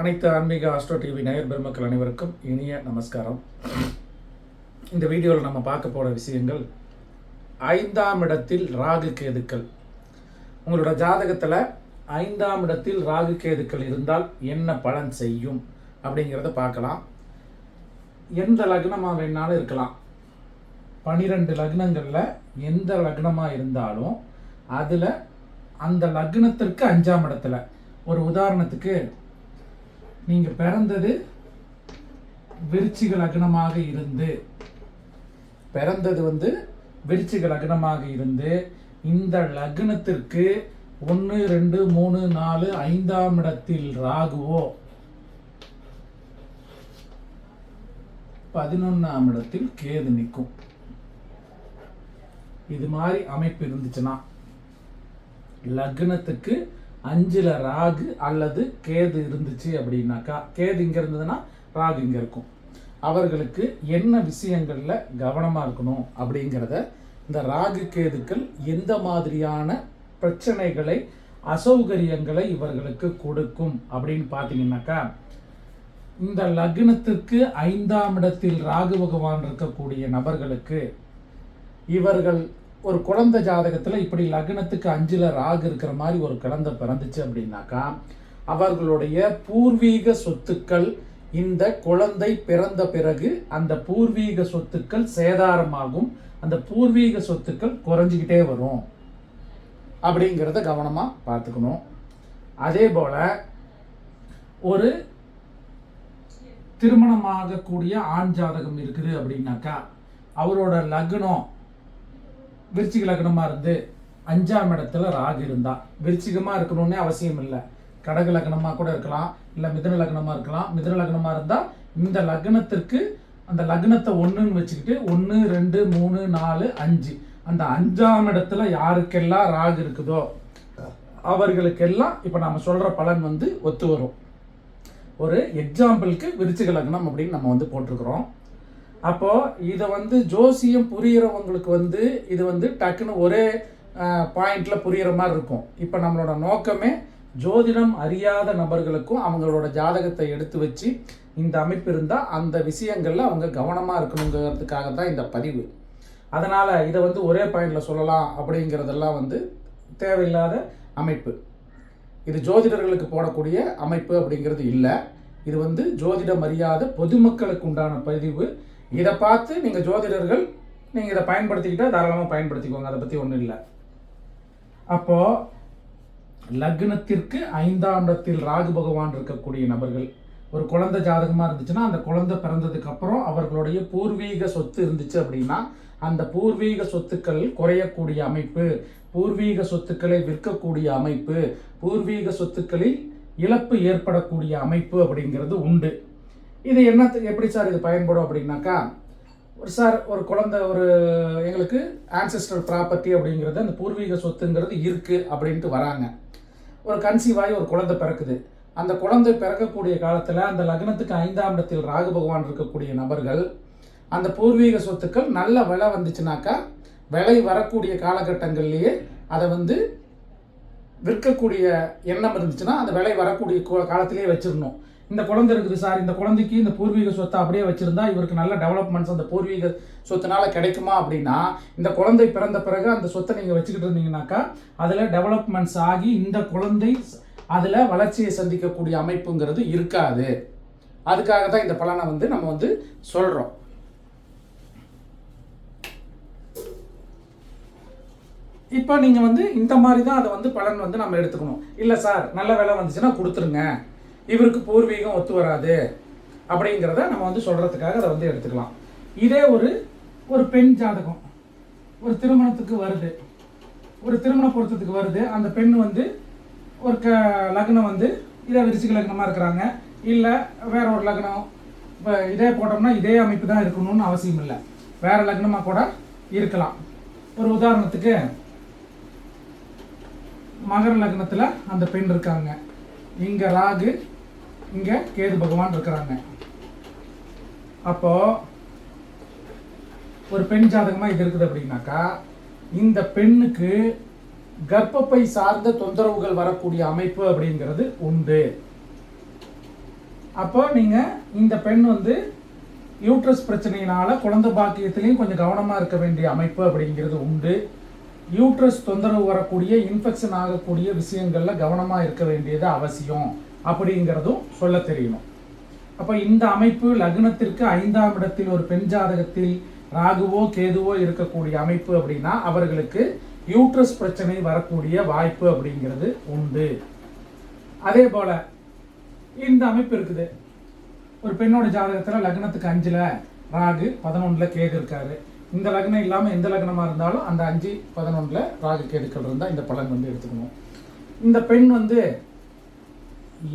அனைத்து ஆன்மீக astro TV நேயர் பெருமக்கள் அனைவருக்கும் இனிய நமஸ்காரம். இந்த வீடியோவில் நம்ம பார்க்க போகிற விஷயங்கள் ஐந்தாம் இடத்தில் ராகு கேதுக்கள். உங்களோட ஜாதகத்தில் ஐந்தாம் இடத்தில் ராகு கேதுக்கள் இருந்தால் என்ன பலன் செய்யும் அப்படிங்கிறத பார்க்கலாம். எந்த லக்னமாக வேணாலும் இருக்கலாம். பனிரெண்டு லக்னங்களில் எந்த லக்னமாக இருந்தாலும் அதில் அந்த லக்னத்திற்கு அஞ்சாம் இடத்துல. ஒரு உதாரணத்துக்கு நீங்கள் பிறந்தது விருச்சிக லக்னமாக இருந்து. பிறந்தது வந்து விருச்சிக லக்னமாக இருந்து. இந்த லக்னத்திற்கு ஒன்று ரெண்டு மூணு நாலு ஐந்தாம் இடத்தில் ராகுவோ. பதினொன்றாம் இடத்தில் கேது நிற்கும். இது மாதிரி அமைப்பு இருந்துச்சுன்னா லக்னத்துக்கு அஞ்சில் ராகு அல்லது கேது இருந்துச்சு அப்படின்னாக்கா கேது இங்கே இருந்ததுன்னா ராகு இங்கே இருக்கும். அவர்களுக்கு என்ன விஷயங்களில் கவனமாக இருக்கணும் அப்படிங்கிறத இந்த ராகு கேதுக்கள் எந்த மாதிரியான பிரச்சனைகளை அசௌகரியங்களை இவர்களுக்கு கொடுக்கும் அப்படின்னு பார்த்தீங்கன்னாக்கா இந்த லக்னத்திற்கு ஐந்தாம் இடத்தில் ராகு பகவான் இருக்கக்கூடிய நபர்களுக்கு இவர்கள் ஒரு குழந்தை ஜாதகத்தில் இப்படி லக்னத்துக்கு அஞ்சில் ராகு இருக்கிற மாதிரி ஒரு குழந்தை பிறந்துச்சு அப்படின்னாக்கா அவர்களுடைய பூர்வீக சொத்துக்கள் இந்த குழந்தை பிறந்த பிறகு அந்த பூர்வீக சொத்துக்கள் சேதாரமாகும் அந்த பூர்வீக சொத்துக்கள் குறைஞ்சிக்கிட்டே வரும். அப்படிங்கிறத கவனமாக பார்த்துக்கணும். அதே போல் ஒரு திருமணமாகக்கூடிய ஆண் ஜாதகம் இருக்குது அப்படின்னாக்கா அவரோட லக்னம் விருச்சிக லக்னமாக இருந்து அஞ்சாம் இடத்துல ராகு இருந்தால் விருச்சிகமாக இருக்கணும்னே அவசியம் இல்லை. கடக லக்னமாக கூட இருக்கலாம் இல்லை மிதன லக்னமாக இருக்கலாம். மிதன லக்னமாக இருந்தால் இந்த லக்னத்திற்கு அந்த லக்னத்தை ஒன்றுன்னு வச்சுக்கிட்டு ஒன்று ரெண்டு மூணு நாலு அஞ்சு. அந்த அஞ்சாம் இடத்துல யாருக்கெல்லாம் ராகு இருக்குதோ அவர்களுக்கெல்லாம் இப்போ நம்ம சொல்கிற பலன் வந்து ஒத்து வரும். ஒரு எக்ஸாம்பிளுக்கு விருச்சிக லக்னம் அப்படின்னு நம்ம வந்து போட்டிருக்கிறோம். அப்போது இதை வந்து ஜோசியம் புரிகிறவங்களுக்கு வந்து இது வந்து டக்குன்னு ஒரே பாயிண்டில் புரிகிற மாதிரி இருக்கும். இப்போ நம்மளோட நோக்கமே ஜோதிடம் அறியாத நபர்களுக்கும் அவங்களோட ஜாதகத்தை எடுத்து வச்சு இந்த அமைப்பு இருந்தால் அந்த விஷயங்களில் அவங்க கவனமாக இருக்கணுங்கிறதுக்காக தான் இந்த பதிவு. அதனால் இதை வந்து ஒரே பாயிண்டில் சொல்லலாம் அப்படிங்கிறதெல்லாம் வந்து தேவையில்லாத அமைப்பு. இது ஜோதிடர்களுக்கு போடக்கூடிய அமைப்பு அப்படிங்கிறது இல்லை. இது வந்து ஜோதிடம் அறியாத பொதுமக்களுக்கு உண்டான பதிவு. இதை பார்த்து நீங்கள் ஜோதிடர்கள் நீங்கள் இதை பயன்படுத்திக்கிட்டால் தாராளமாக பயன்படுத்திக்கோங்க. அதை பற்றி ஒன்றும் இல்லை. அப்போது லக்னத்திற்கு ஐந்தாம் இடத்தில் ராகு பகவான் இருக்கக்கூடிய நபர்கள் ஒரு குழந்தை ஜாதகமாக இருந்துச்சுன்னா அந்த குழந்தை பிறந்ததுக்கப்புறம் அவர்களுடைய பூர்வீக சொத்து இருந்துச்சு அப்படின்னா அந்த பூர்வீக சொத்துக்கள் குறையக்கூடிய அமைப்பு பூர்வீக சொத்துக்களை விற்கக்கூடிய அமைப்பு பூர்வீக சொத்துக்களில் இழப்பு ஏற்படக்கூடிய அமைப்பு அப்படிங்கிறது உண்டு. இது என்னத்துக்கு எப்படி சார் இது பயன்படும் அப்படின்னாக்கா ஒரு சார் ஒரு குழந்தை ஒரு எங்களுக்கு ஆன்செஸ்டர் ப்ராப்பர்ட்டி அப்படிங்கிறது அந்த பூர்வீக சொத்துங்கிறது இருக்குது அப்படின்ட்டு வராங்க. ஒரு கன்சீவ் ஆகி ஒரு குழந்தை பிறக்குது. அந்த குழந்தை பிறக்கக்கூடிய காலத்தில் அந்த லக்னத்துக்கு ஐந்தாம் இடத்தில் ராகு பகவான் இருக்கக்கூடிய நபர்கள் அந்த பூர்வீக சொத்துக்கள் நல்ல விலை வந்துச்சுனாக்கா விலை வரக்கூடிய காலகட்டங்கள்லேயே அதை வந்து விற்கக்கூடிய எண்ணம் இருந்துச்சுன்னா அந்த விலை வரக்கூடிய காலத்திலேயே வச்சிடணும். இந்த குழந்தை இருக்குது சார் இந்த குழந்தைக்கு இந்த பூர்வீக சொத்தை அப்படியே வச்சிருந்தா இவருக்கு நல்ல டெவலப்மெண்ட்ஸ் அந்த பூர்வீக சொத்துனால கிடைக்குமா அப்படின்னா இந்த குழந்தை பிறந்த பிறகு அந்த சொத்தை நீங்கள் வச்சுக்கிட்டு இருந்தீங்கன்னாக்கா அதில் டெவலப்மெண்ட்ஸ் ஆகி இந்த குழந்தை அதில் வளர்ச்சியை சந்திக்கக்கூடிய அமைப்புங்கிறது இருக்காது. அதுக்காக தான் இந்த பலனை வந்து நம்ம வந்து சொல்கிறோம் இப்போ நீங்கள் வந்து இந்த மாதிரி தான் அதை வந்து பலன் வந்து நம்ம எடுத்துக்கணும். இல்லை சார் நல்ல வேலை வந்துச்சுன்னா கொடுத்துருங்க. இவருக்கு பூர்வீகம் ஒத்து வராது. அப்படிங்கிறத நம்ம வந்து சொல்கிறதுக்காக அதை வந்து எடுத்துக்கலாம். இதே ஒரு ஒரு பெண் ஜாதகம். ஒரு திருமணத்துக்கு வருது. ஒரு திருமண பொருத்தத்துக்கு வருது. அந்த பெண் வந்து ஒரு க லக்னம் வந்து இதே விருச்சிக லக்னமாக இருக்கிறாங்க. இல்லை வேற ஒரு லக்னம். இப்போ இதே போட்டோம்னா இதே அமைப்பு தான் இருக்கணும்னு அவசியம் இல்லை. வேற லக்னமாக கூட இருக்கலாம். ஒரு உதாரணத்துக்கு மகர லக்னத்தில் அந்த பெண் இருக்காங்க. இங்கே ராகு இங்கே கேது பகவான் இருக்கிறாங்க. அப்போ ஒரு பெண் ஜாதகமாக இது இருக்குது அப்படின்னாக்கா இந்த பெண்ணுக்கு கர்ப்பப்பை சார்ந்த தொந்தரவுகள் வரக்கூடிய அமைப்பு அப்படிங்கிறது உண்டு. அப்போ நீங்கள் இந்த பெண் வந்து யூட்ரஸ் பிரச்சனையினால குழந்தை பாக்கியத்திலையும் கொஞ்சம் கவனமாக இருக்க வேண்டிய அமைப்பு அப்படிங்கிறது உண்டு. யூட்ரஸ் தொந்தரவு வரக்கூடிய இன்ஃபெக்ஷன் ஆகக்கூடிய விஷயங்களில் கவனமாக இருக்க வேண்டியது அவசியம். அப்படிங்கிறதும் சொல்ல தெரியணும் அப்போ இந்த அமைப்பு லக்னத்திற்கு ஐந்தாம் இடத்தில் ஒரு பெண் ஜாதகத்தில் ராகுவோ கேதுவோ இருக்கக்கூடிய அமைப்பு அப்படின்னா அவர்களுக்கு யூட்ரஸ் பிரச்சனை வரக்கூடிய வாய்ப்பு அப்படிங்கிறது உண்டு. அதே போல இந்த அமைப்பு இருக்குது. ஒரு பெண்ணோட ஜாதகத்தில் லக்னத்துக்கு அஞ்சில் ராகு பதினொன்றில் கேது இருக்காரு. இந்த லக்னம் இல்லாமல் எந்த லக்னமாக இருந்தாலும் அந்த அஞ்சு பதினொன்றில் ராகு கேதுக்கள் இருந்தால் இந்த பலன் வந்து எடுத்துக்கணும். இந்த பெண் வந்து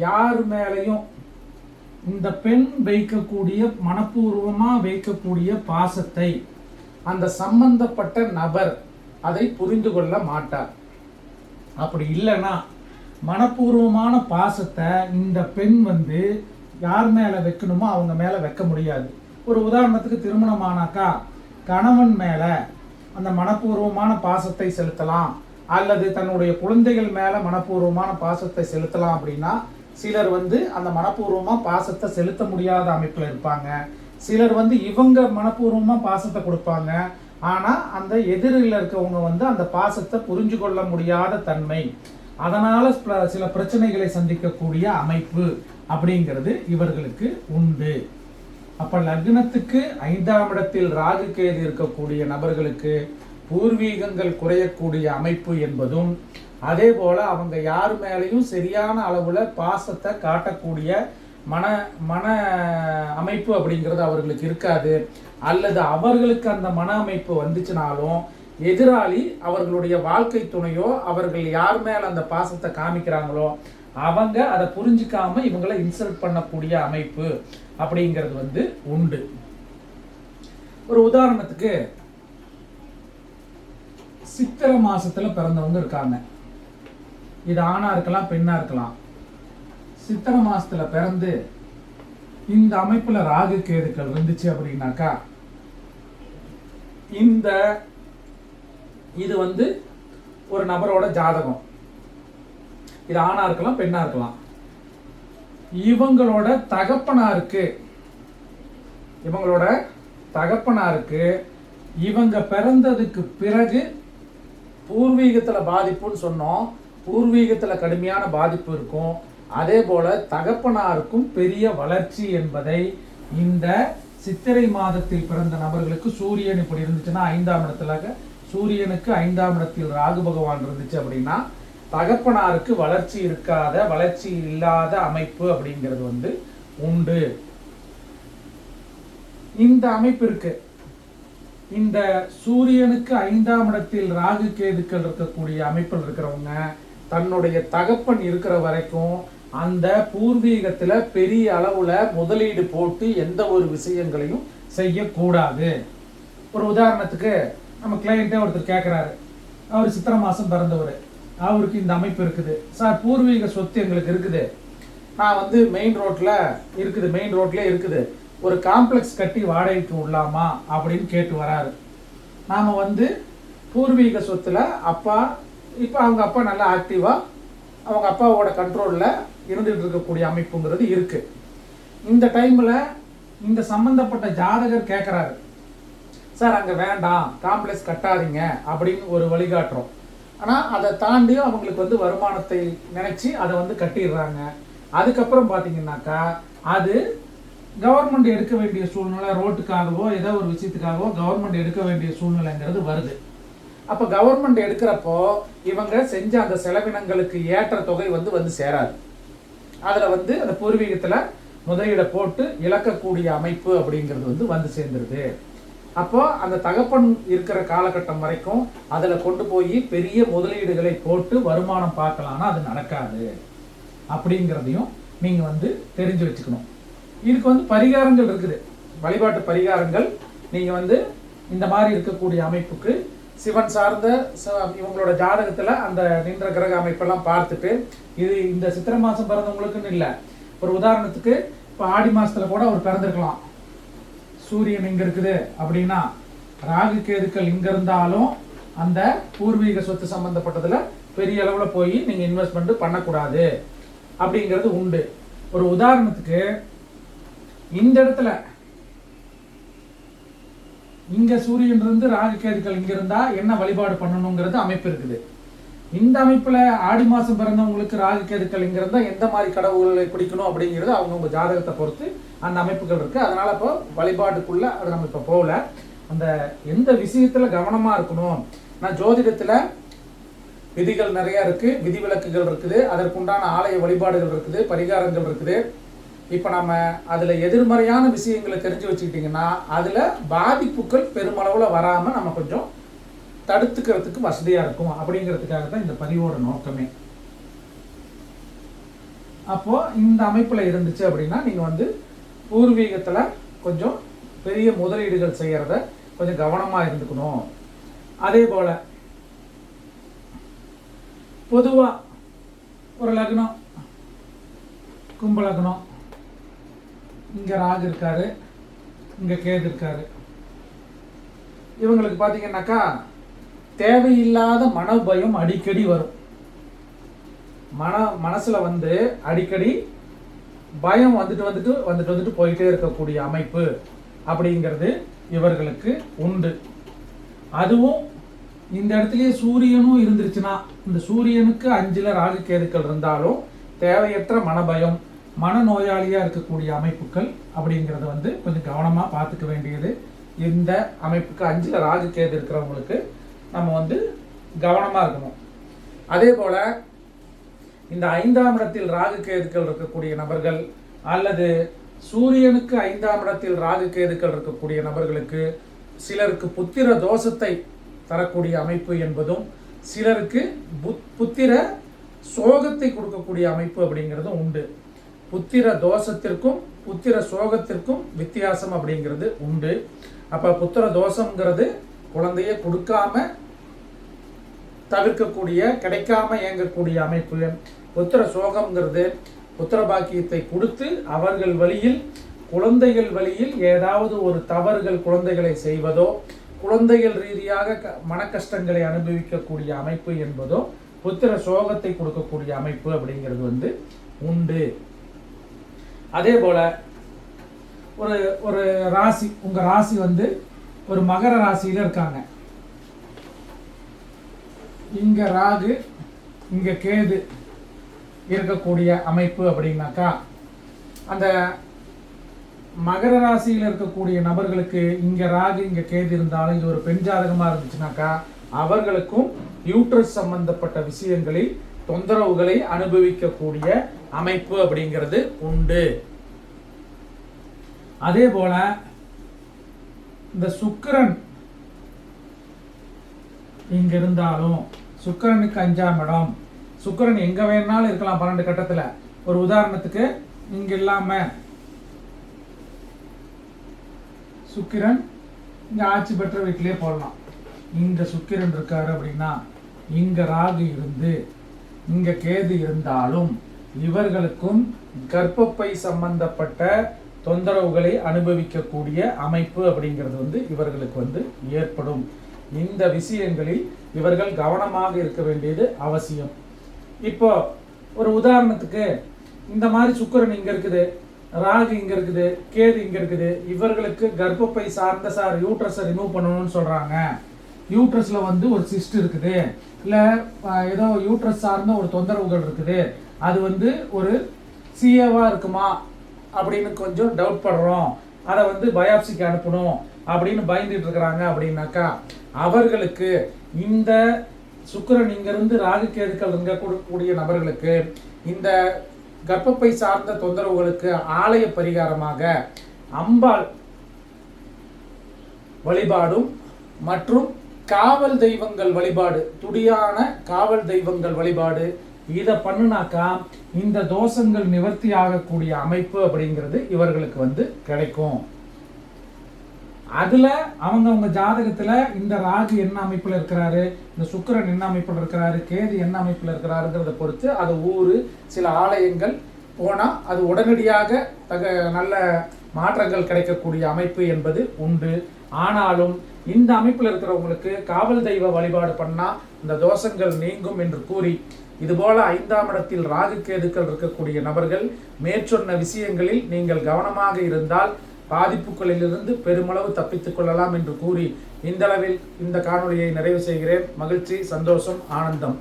யார் மேலேயும் இந்த பெண் வைக்கக்கூடிய மனப்பூர்வமாக வைக்கக்கூடிய பாசத்தை அந்த சம்பந்தப்பட்ட நபர் அதை புரிந்து கொள்ள மாட்டார். அப்படி இல்லைன்னா மனப்பூர்வமான பாசத்தை இந்த பெண் வந்து யார் மேலே வைக்கணுமோ அவங்க மேலே வைக்க முடியாது. ஒரு உதாரணத்துக்கு திருமணமானாக்கா கணவன் மேலே அந்த மனப்பூர்வமான பாசத்தை செலுத்தலாம். அல்லது தன்னுடைய குழந்தைகள் மேலே மனப்பூர்வமான பாசத்தை செலுத்தலாம் அப்படின்னா சிலர் வந்து அந்த மனப்பூர்வமாக பாசத்தை செலுத்த முடியாத அமைப்பில் இருப்பாங்க. சிலர் வந்து இவங்க மனப்பூர்வமாக பாசத்தை கொடுப்பாங்க. ஆனால் அந்த எதிரில் இருக்கவங்க வந்து அந்த பாசத்தை புரிஞ்சு கொள்ள முடியாத தன்மை. அதனால சில பிரச்சனைகளை சந்திக்கக்கூடிய அமைப்பு அப்படிங்கிறது இவர்களுக்கு உண்டு. அப்ப லக்னத்துக்கு ஐந்தாம் இடத்தில் ராகு கேது இருக்கக்கூடிய நபர்களுக்கு பூர்வீகங்கள் குறையக்கூடிய அமைப்பு என்பதும் அதே போல் அவங்க யார் மேலேயும் சரியான அளவில் பாசத்தை காட்டக்கூடிய மன மன அமைப்பு அப்படிங்கிறது அவர்களுக்கு இருக்காது. அல்லது அவர்களுக்கு அந்த மன அமைப்பு வந்துச்சுனாலும் எதிராளி அவர்களுடைய வாழ்க்கை துணையோ அவர்கள் யார் மேலே அந்த பாசத்தை காமிக்கிறாங்களோ அவங்க அதை புரிஞ்சுக்காம இவங்களை இன்சல்ட் பண்ணக்கூடிய அமைப்பு அப்படிங்கிறது வந்து உண்டு. ஒரு உதாரணத்துக்கு சித்திரை மாசத்துல பிறந்தவங்க இருக்காங்க. இது ஆணா இருக்கலாம் பெண்ணா இருக்கலாம். சித்திரை மாசத்துல பிறந்து இந்த அமைப்புல ராகு கேதுக்கள் இருந்துச்சு அப்படின்னாக்கா இந்த இது வந்து ஒரு நபரோட ஜாதகம். இது ஆணா இருக்கலாம் பெண்ணா இருக்கலாம். இவங்களோட தகப்பனாருக்கு இவங்களோட தகப்பனாருக்கு இவங்க பிறந்ததுக்கு பிறகு பூர்வீகத்தில் பாதிப்புன்னு சொன்னோம். பூர்வீகத்தில் கடுமையான பாதிப்பு இருக்கும். அதே போல தகப்பனாருக்கும் பெரிய வளர்ச்சி என்பதை இந்த சித்திரை மாதத்தில் பிறந்த நபர்களுக்கு சூரியன் இப்படி இருந்துச்சுன்னா ஐந்தாம் இடத்துல சூரியனுக்கு ஐந்தாம் இடத்தில் ராகு பகவான் இருந்துச்சு அப்படின்னா தகப்பனாருக்கு வளர்ச்சி இருக்காத வளர்ச்சி இல்லாத அமைப்பு அப்படிங்கிறது வந்து உண்டு. இந்த அமைப்பு இருக்கு. இந்த சூரியனுக்கு ஐந்தாம் இடத்தில் ராகு கேதுக்கள் இருக்கக்கூடிய அமைப்பில் இருக்கிறவங்க தன்னுடைய தகப்பன் இருக்கிற வரைக்கும் அந்த பூர்வீகத்தில் பெரிய அளவில் முதலீடு போட்டு எந்த ஒரு விஷயங்களையும் செய்யக்கூடாது. ஒரு உதாரணத்துக்கு நம்ம கிளைண்ட்டே ஒருத்தர் கேட்குறாரு அவர் சித்திரை மாதம் பிறந்தவர். அவருக்கு இந்த அமைப்பு இருக்குது. சார் பூர்வீக சொத்து எங்களுக்கு இருக்குது. நான் வந்து மெயின் ரோட்டில் இருக்குது மெயின் ரோட்லேயே இருக்குது. ஒரு காம்ப்ளெக்ஸ் கட்டி வாடகைக்கு விடலாமா அப்படின்னு கேட்டு வராரு. நாம் வந்து பூர்வீக சொத்துல அப்பா இப்போ அவங்க அப்பா நல்லா ஆக்டிவாக அவங்க அப்பாவோட கண்ட்ரோலில் இருந்துகிட்டு இருக்கக்கூடிய அமைப்புங்கிறது இருக்குது இந்த டைமில் இந்த சம்மந்தப்பட்ட ஜாதகர் கேட்குறாரு சார் அங்கே வேண்டாம் காம்ப்ளெக்ஸ் கட்டாதீங்க அப்படின்னு ஒரு வழிகாட்டுறோம். ஆனால் அதை தாண்டியும் அவங்களுக்கு வந்து வருமானத்தை நினச்சி அதை வந்து கட்டிடுறாங்க. அதுக்கப்புறம் பார்த்தீங்கன்னாக்கா அது கவர்மெண்ட் எடுக்க வேண்டிய சூழ்நிலை ரோட்டுக்காகவோ ஏதோ ஒரு விஷயத்துக்காகவோ கவர்மெண்ட் எடுக்க வேண்டிய சூழ்நிலைங்கிறது வருது. அப்போ கவர்மெண்ட் எடுக்கிறப்போ இவங்க செஞ்ச அந்த செலவினங்களுக்கு ஏற்ற தொகை வந்து வந்து சேராது. அதில் வந்து அந்த பூர்வீகத்தில் முதலீடை போட்டு இழக்கக்கூடிய அமைப்பு அப்படிங்கிறது வந்து வந்து சேர்ந்துருது. அப்போ அந்த தகப்பன் இருக்கிற காலகட்டம் வரைக்கும் அதில் கொண்டு போய் பெரிய முதலீடுகளை போட்டு வருமானம் பார்க்கலான்னா அது நடக்காது. அப்படிங்கிறதையும் நீங்கள் வந்து தெரிஞ்சு வச்சுக்கணும். இதுக்கு வந்து பரிகாரங்கள் இருக்குது. வழிபாட்டு பரிகாரங்கள். நீங்கள் வந்து இந்த மாதிரி இருக்கக்கூடிய அமைப்புக்கு சிவன் சார்ந்த ச- இவங்களோட ஜாதகத்தில் அந்த நின்ற கிரக அமைப்பெல்லாம் பார்த்துட்டு இது இந்த சித்திரை மாதம் பிறந்தவங்களுக்குன்னு இல்லை. ஒரு உதாரணத்துக்கு இப்போ ஆடி மாதத்தில் கூட அவர் பிறந்திருக்கலாம். சூரியன் இங்கே இருக்குது அப்படின்னா ராகு கேதுக்கள் இங்கே இருந்தாலும் அந்த பூர்வீக சொத்து சம்மந்தப்பட்டதில் பெரிய அளவில் போய் நீங்கள் இன்வெஸ்ட்மெண்ட் பண்ணக்கூடாது. அப்படிங்கிறது உண்டு. ஒரு உதாரணத்துக்கு இந்த இடத்துல இங்க சூரியன் இருந்து ராகு கேதுக்கள் இங்க இருந்தா என்ன வழிபாடு பண்ணணுங்கிறது அமைப்பு இருக்குது. இந்த அமைப்புல ஆடி மாசம் பிறந்தவங்களுக்கு ராகு கேதுக்கள் இங்க இருந்தா எந்த மாதிரி கடவுள்களை பிடிக்கணும் அப்படிங்கிறது அவங்கவுங்க ஜாதகத்தை பொறுத்து அந்த அமைப்புகள் இருக்கு. அதனால இப்போ வழிபாட்டுக்குள்ள அது நம்ம இப்போ போகல. அந்த எந்த விஷயத்துல கவனமா இருக்கணும்? நான் ஜோதிடத்துல விதிகள் நிறைய இருக்கு விதிவிலக்குகள் இருக்குது. அதற்குண்டான ஆலய வழிபாடுகள் இருக்குது பரிகாரங்கள் இருக்குது. இப்போ நம்ம அதில் எதிர்மறையான விஷயங்களை தெரிஞ்சு வச்சுக்கிட்டிங்கன்னா அதில் பாதிப்புகள் பெருமளவில் வராமல் நம்ம கொஞ்சம் தடுத்துக்கிறதுக்கு வசதியாக இருக்கும். அப்படிங்கிறதுக்காக தான் இந்த பதிவோட நோக்கமே. அப்போது இந்த அமைப்பில் இருந்துச்சு அப்படின்னா நீங்கள் வந்து பூர்வீகத்தில் கொஞ்சம் பெரிய முதலீடுகள் செய்கிறத கொஞ்சம் கவனமாக இருந்துக்கணும். அதே போல் பொதுவாக ஒரு லக்னம் கும்பலக்னம் இங்கே ராகு இருக்காரு இங்கே கேது இருக்காரு. இவங்களுக்கு பார்த்தீங்கன்னாக்கா தேவையில்லாத மனபயம் அடிக்கடி வரும். மன மனசில் வந்து அடிக்கடி பயம் வந்துட்டு வந்துட்டு வந்துட்டு வந்துட்டு போயிட்டே இருக்கக்கூடிய அமைப்பு அப்படிங்கிறது இவர்களுக்கு உண்டு. அதுவும் இந்த இடத்துலயே சூரியனும் இருந்துருச்சுன்னா இந்த சூரியனுக்கு அஞ்சில் ராகு கேதுக்கள் இருந்தாலும் தேவையற்ற மனபயம் மனநோயாளியாக இருக்கக்கூடிய அமைப்புகள் அப்படிங்கிறத வந்து கொஞ்சம் கவனமாக பார்த்துக்க வேண்டியது. இந்த அமைப்புக்கு அஞ்சில் ராகு கேது இருக்கிறவங்களுக்கு நம்ம வந்து கவனமாக இருக்கணும். அதே போல் இந்த ஐந்தாம் இடத்தில் ராகு கேதுக்கள் இருக்கக்கூடிய நபர்கள் அல்லது சூரியனுக்கு ஐந்தாம் இடத்தில் ராகு கேதுக்கள் இருக்கக்கூடிய நபர்களுக்கு சிலருக்கு புத்திர தோஷத்தை தரக்கூடிய அமைப்பு என்பதும் சிலருக்கு புத்- புத்திர சோகத்தை கொடுக்கக்கூடிய அமைப்பு அப்படிங்கிறதும் உண்டு. புத்திர தோஷத்திற்கும் புத்திர சோகத்திற்கும் வித்தியாசம் அப்படிங்கிறது உண்டு. அப்போ புத்திர தோஷம்ங்கிறது குழந்தைய கொடுக்காம தவிர்க்கக்கூடிய கிடைக்காம இயங்கக்கூடிய அமைப்பு. புத்திர சோகம்ங்கிறது புத்திர பாக்கியத்தை கொடுத்து அவர்கள் வழியில் குழந்தைகள் வழியில் ஏதாவது ஒரு தவறுகள் குழந்தைகளை செய்வதோ குழந்தைகள் ரீதியாக க- மனக்கஷ்டங்களை அனுபவிக்கக்கூடிய அமைப்பு என்பதோ புத்திர சோகத்தை கொடுக்கக்கூடிய அமைப்பு அப்படிங்கிறது வந்து உண்டு. அதே போல் ஒரு ஒரு ராசி உங்கள் ராசி வந்து ஒரு மகர ராசியில் இருக்காங்க. இங்கே ராகு இங்கே கேது இருக்கக்கூடிய அமைப்பு அப்படின்னாக்கா அந்த மகர ராசியில் இருக்கக்கூடிய நபர்களுக்கு இங்கே ராகு இங்கே கேது இருந்தாலும் இது ஒரு பெண் ஜாதகமாக இருந்துச்சுனாக்கா அவர்களுக்கும் யூட்ரஸ் சம்பந்தப்பட்ட விஷயங்களில் தொந்தரவுகளை அனுபவிக்கக்கூடிய அமைப்பு அப்படிங்கிறது உண்டு. அதே போல இந்த சுக்கிரன் இங்க இருந்தாலும் சுக்கிரனுக்கு அஞ்சாம் இடம். சுக்கிரன் எங்க வேணாலும் இருக்கலாம் பன்னெண்டு கட்டத்துல. ஒரு உதாரணத்துக்கு இங்க இல்லாம சுக்கிரன் இங்க ஆட்சி பெற்ற வீட்டிலே போடலாம். இங்க சுக்கிரன் இருக்காரு அப்படின்னா இங்க ராகு இருந்து இங்க கேது இருந்தாலும் இவர்களுக்கும் கர்ப்பப்பை சம்பந்தப்பட்ட தொந்தரவுகளை அனுபவிக்கக்கூடிய அமைப்பு அப்படிங்கிறது வந்து இவர்களுக்கு வந்து ஏற்படும். இந்த விஷயங்களில் இவர்கள் கவனமாக இருக்க வேண்டியது அவசியம். இப்போ ஒரு உதாரணத்துக்கு இந்த மாதிரி சுக்கிரன் இங்கே இருக்குது ராகு இங்கே இருக்குது கேது இங்கே இருக்குது இவர்களுக்கு கர்ப்பப்பை சார்ந்த சார் யூட்ரஸை ரிமூவ் பண்ணணும்னு சொல்கிறாங்க யூட்ரஸில் வந்து ஒரு சிஸ்ட் இருக்குது. இல்லை ஏதோ யூட்ரஸ் சார்ந்த ஒரு தொந்தரவுகள் இருக்குது. அது வந்து ஒரு சிஏவா இருக்குமா அப்படின்னு கொஞ்சம் டவுட் படுறோம். அதை வந்து பயாப்சிக்கு அனுப்பணும் அப்படின்னு பயந்துட்டு இருக்கிறாங்க அப்படின்னாக்கா அவர்களுக்கு இந்த சுக்கரன் இங்கிருந்து ராகு கேதுக்கள் இருக்கக்கூடிய நபர்களுக்கு இந்த கர்ப்பப்பை சார்ந்த தொந்தரவுகளுக்கு ஆலய பரிகாரமாக அம்பாள் வழிபாடும் மற்றும் காவல் தெய்வங்கள் வழிபாடு துடியான காவல் தெய்வங்கள் வழிபாடு இதை பண்ணுனாக்கா இந்த தோஷங்கள் நிவர்த்தி ஆகக்கூடிய அமைப்பு அப்படிங்கிறது இவர்களுக்கு வந்து கிடைக்கும். அதுல அவங்க அவங்க ஜாதகத்துல இந்த ராகு என்ன அமைப்புல இருக்கிறாரு இந்த சுக்கிரன் என்ன அமைப்புல இருக்கிறாரு கேது என்ன அமைப்புல இருக்கிறாருங்கிறத பொறுத்து அது ஊரு சில ஆலயங்கள் போனா அது உடனடியாக தக நல்ல மாற்றங்கள் கிடைக்கக்கூடிய அமைப்பு என்பது உண்டு. ஆனாலும் இந்த அமைப்பில் இருக்கிறவங்களுக்கு காவல் தெய்வ வழிபாடு பண்ணா இந்த தோஷங்கள் நீங்கும் என்று கூறி இதுபோல ஐந்தாம் இடத்தில் ராகு கேதுக்கள் இருக்கக்கூடிய நபர்கள் மேற்சொன்ன விஷயங்களில் நீங்கள் கவனமாக இருந்தால் பாதிப்புகளிலிருந்து பெருமளவு தப்பித்துக் கொள்ளலாம் என்று கூறி இந்தளவில் இந்த காணொலியை நிறைவு செய்கிறேன். மகிழ்ச்சி சந்தோஷம் ஆனந்தம்.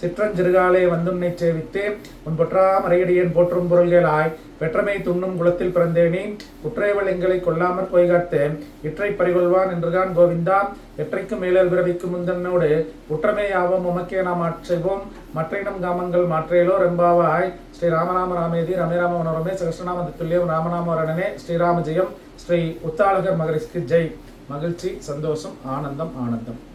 சிற்றஞ்சிறுகாலே வந்துன்னை சேவித்து உன் பொற்றாமரையடியேன் போற்றும் பொருள்களாய். பெற்றமை துண்ணும் குலத்தில் பிறந்தேனே. குற்றைவள் எங்களை கொல்லாமற் பொய்காத்தேன் இற்றை பறிகொள்வான் என்றுகான் கோவிந்தா. எற்றைக்கும் மேலர் விரவிக்கும் முந்தன்னோடு குற்றமே ஆவோம் உமக்கே நாம் ஆட்சேவோம் மற்றினம் காமங்கள் மாற்றேலோ ரெம்பாவாய். ஸ்ரீ ராமநாம ராமேதி ரமேராம மனோரமே சகஸ்ரநாம துல்லியம் ராமநாம வரணனே ஸ்ரீராம ஜெயம். ஸ்ரீ உத்தாளகர் மகரிஷ்க்கு ஜெய். மகிழ்ச்சி சந்தோஷம் ஆனந்தம் ஆனந்தம்.